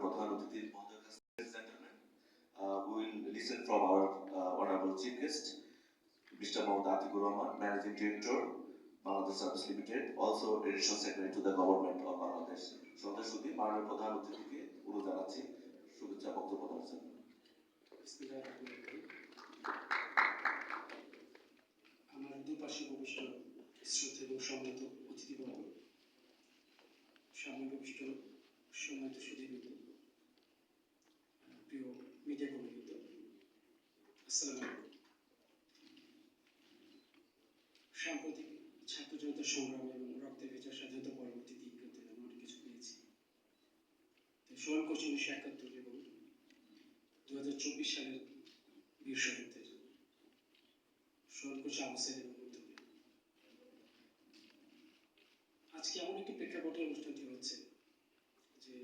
প্রধান অতিথি uh, we will listen from our uh, honorable chief guest, Mr. Mohammad Atikur Rahman, Managing Director, Bangladesh Service Limited, also Additional Secretary to the Government of Bangladesh. সদস্যদের মাননীয় প্রধান অতিথিকে অনুরোধ জানাচ্ছি শুভেচ্ছা বক্তব্য দেওয়ার জন্য। আমার দুপাশে উপবিষ্ট শ্রদ্ধা এবং সম্মানিত অতিথিবর্গ সামনে উপবিষ্ট সম্মানিত সুধীবৃন্দ প্রিয় সাম্প্রতিক ছাত্র সংগ্রাম এবং রক্তে ভেজা স্বাধীনতা পরবর্তী অনেক কিছু পেয়েছি। স্মরণ করছি উনিশশো একাত্তর এবং দু হাজার চব্বিশ সালের বীর শহীদদের স্মরণ করছে আবসের এবং উদ্যোগে আজকে এমন একটি প্রেক্ষাপটে অনুষ্ঠানটি হচ্ছে যে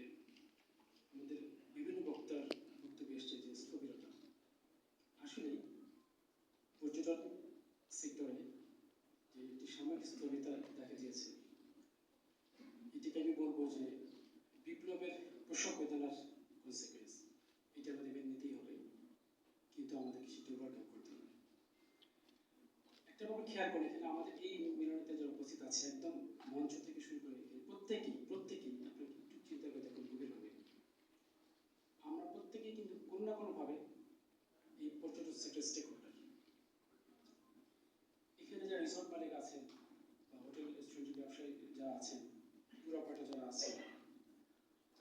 আমাদের বিভিন্ন বক্তার বক্তব্য এসছে যে স্থবিরতা আসলে পর্যটন সেক্টরে যে একটি সাময়িক স্থবিরতা দেখা দিয়েছে এটিকে আমি বলব যে বিপ্লবের প্রসব বেদনার কনসিকুয়েন্স এটা আমাদের মেনে নিতেই হবে। কিন্তু আমাদেরকে সেটা ওভারকাম করতে হবে। একটা ব্যাপার খেয়াল করি এখানে আমাদের এই মিলনতে যারা উপস্থিত আছে, একদম মঞ্চ থেকে শুরু করে প্রত্যেকেই প্রত্যেকেই আপনি একটু চিন্তা করে দেখুন গভীরভাবে আমরা প্রত্যেকেই কিন্তু কোনো না কোনো ভাবে এই পর্যটন সেক্টর স্টেক হোল্ডার এখানে যারা রিসোর্ট মালিক আছেন বা হোটেল রেস্টুরেন্টের ব্যবসায়ী যারা আছেন অপারেটর যারা আছেন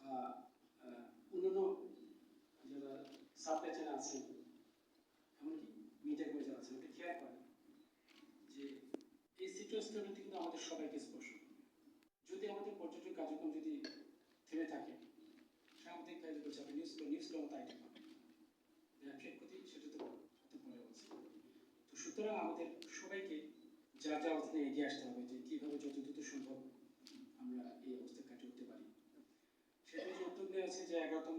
বা আহ, অন্যান্য যারা সাপ্লাই চেন আছেন এমনকি মিডিয়া করে যারা আছেন এটা খেয়াল করেন যে এই কিন্তু আমাদের সবাইকে স্পর্শ যদি আমাদের পর্যটন কার্যক্রম যদি থেমে থাকে, সাংবাদিক নিউজ নিউজ হবে ব্যবসায়িক ক্ষতি সেটা তো পরে বলছি। তো সুতরাং আমাদের সবাইকে যা যা অবস্থানে এগিয়ে আসতে হবে যে কীভাবে যত দ্রুত সম্ভব আমরা এই অবস্থা কাটিয়ে উঠতে পারি। সেটা যে উদ্যোগ নেওয়া আছে যে এগারোতম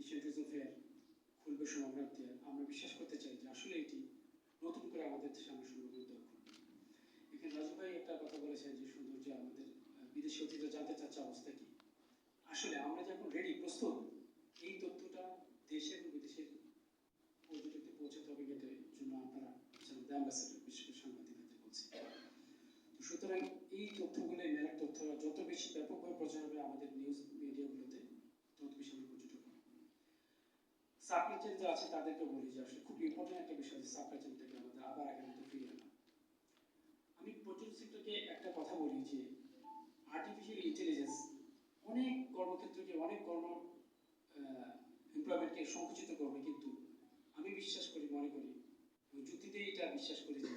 এশিয়ান ট্যুরিজম ফেয়ার খুলবে আমরা বিশ্বাস করতে চাই যে আসলে এটি নতুন করে আমাদের সামনে খুলবে এখানে একটা কথা বলেছেন যে সুন্দর যে আমাদের বিদেশি অতিথিরা জানতে চাচ্ছে অবস্থা কি। আসলে আমরা যখন রেডি প্রস্তুত, এই তথ্যটা দেশে এবং বিদেশের পর্যটকদের পৌঁছাতে হবে এটার জন্য আপনারা অ্যাম্বাসেডার বিশেষ সাংবাদিকদের বলছি। সুতরাং এই তথ্যগুলো মেলার তথ্যরা যত বেশি ব্যাপকভাবে প্রচার হবে আমাদের নিউজ মিডিয়াগুলোতে তত বেশি আমরা পর্যটক সাপ্লাই চেন যে আছে তাদেরকে বলি যে আসলে খুব ইম্পর্টেন্ট একটা বিষয় সাপ্লাই চেনটাকে পর্যটন একটা কথা বলি যে আর্টিফিশিয়াল ইন্টেলিজেন্স অনেক কর্মক্ষেত্রকে, অনেক কর্ম এমপ্লয়মেন্টকে সংকুচিত করবে কিন্তু আমি বিশ্বাস করি, মনে করি এবং যুক্তিতেই এটা বিশ্বাস করি যে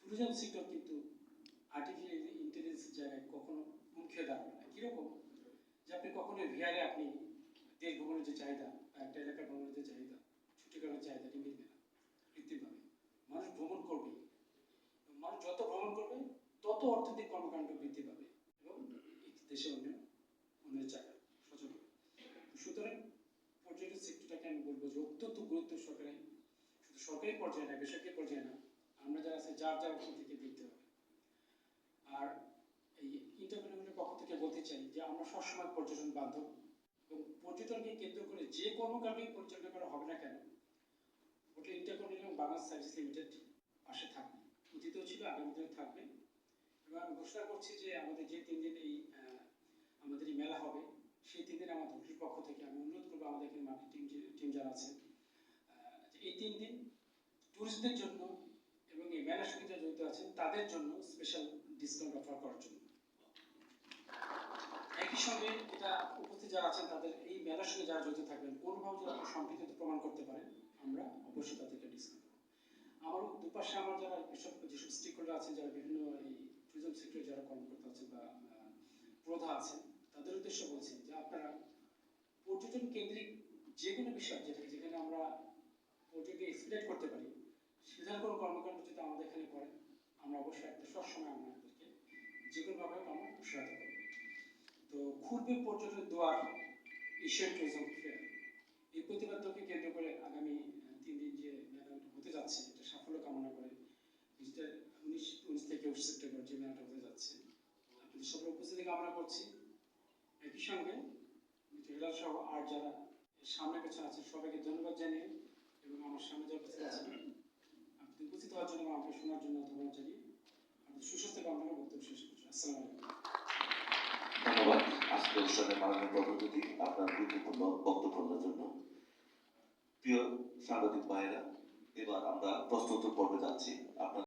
ট্যুরিজম সেক্টর কিন্তু আর্টিফিশিয়াল ইন্টেলিজেন্সের জায়গায় কখনো হয়ে দাঁড়াবে না। কীরকম? যে আপনি কখনো ভিআরে আপনি দেশ ভ্রমণের যে চাহিদা একটা এলাকা ভ্রমণের যে চাহিদা, ছুটি করার চাহিদাটি মিলবে না কৃত্রিমভাবে মানুষ ভ্রমণ করবে এবং মানুষ যত ভ্রমণ করবে তত অর্থনৈতিক কর্মকাণ্ড বৃদ্ধি পাবে এবং দেশে অন্য, অন্যের জায়গা সচল সুতরাং পর্যটন সেক্টরটাকে আমি বলব যে অত্যন্ত গুরুত্ব সরকারি শুধু সরকারি পর্যায়ে না, বেসরকারি পর্যায়ে না, আমরা যারা আছে, যার যার থেকে দেখতে হবে। আর এই ইন্টারপ্রেনারদের পক্ষ থেকে বলতে চাই যে আমরা সবসময় পর্যটন বান্ধব এবং পর্যটনকে কেন্দ্র করে যে কর্মকাণ্ডই পরিচালনা করা হবে না কেন, hotel InterContinental Bangladesh service limited এবং ঘোষণা করছি যে আমাদের যে তিন দিন এই আমাদের এই মেলা হবে, সেই তিন দিন আমাদের হোটেলের পক্ষ থেকে আমি অনুরোধ করব আমাদের এখানে মার্কেটিং টিম যারা আছেন এই তিন দিন ট্যুরিস্টদের জন্য এবং এই মেলার সঙ্গে যারা জড়িত আছেন, তাদের জন্য স্পেশাল ডিসকাউন্ট অফার করার জন্য। একই সঙ্গে এটা উপস্থিত যারা আছেন, তাদের এই মেলার সঙ্গে যারা জড়িত থাকবেন কোনোভাবে আপনি সম্পৃক্ত প্রমাণ করতে পারেন, আমরা অবশ্যই তাদেরকে ডিসকাউন্ট আমার দুপাশে আমার যারা যেসব স্টেক হোল্ডার আছেন, যারা বিভিন্ন এই ট্যুরিজম সেক্টরে যারা কর্মকর্তা আছেন বা প্রধা আছেন, তাদের উদ্দেশ্যে বলছি যে আপনারা পর্যটন কেন্দ্রিক যে কোনো বিষয়, যেটা যেখানে আমরা পর্যটনকে এক্সপ্লেট করতে পারি সে ধরনের কোনো কর্মকাণ্ড যদি আমাদের এখানে করেন, আমরা অবশ্যই একটা সবসময় আপনাদেরকে যে কোনোভাবে আমরা সহায়তা করব। তো খুলবে পর্যটন দোয়ার, এশিয়ান ট্যুরিজম ফেয়ার এই প্রতিপাদ্যকে কেন্দ্র করে আগামী তিন দিন যে হতে যাচ্ছে, এটা সাফল্য কামনা করে উনিশ সেপ্টেম্বর যে মেলাটা হতে যাচ্ছে। আপনাদের সবার উপস্থিতি কামনা করছি। একই সঙ্গে ট্রেলার সহ আর যারা সামনে পেছনে আছে, সবাইকে ধন্যবাদ জানিয়ে এবং আমার সামনে যারা উপস্থিত আছেন, আপনি উপস্থিত হওয়ার জন্য আমাকে শোনার জন্য ধন্যবাদ জানিয়ে আপনাদের সুস্বাস্থ্য কামনা বক্তব্য শেষ করছি। আসসালামু আলাইকুম। ধন্যবাদ। আজকের অনুষ্ঠানের মাননীয় প্রধানমন্ত্রী আপনার গুরুত্বপূর্ণ বক্তব্য দেওয়ার জন্য। প্রিয় সাংবাদিক ভাইয়েরা, এবার আমরা প্রশ্নোত্তর পর্বে যাচ্ছি। আপনার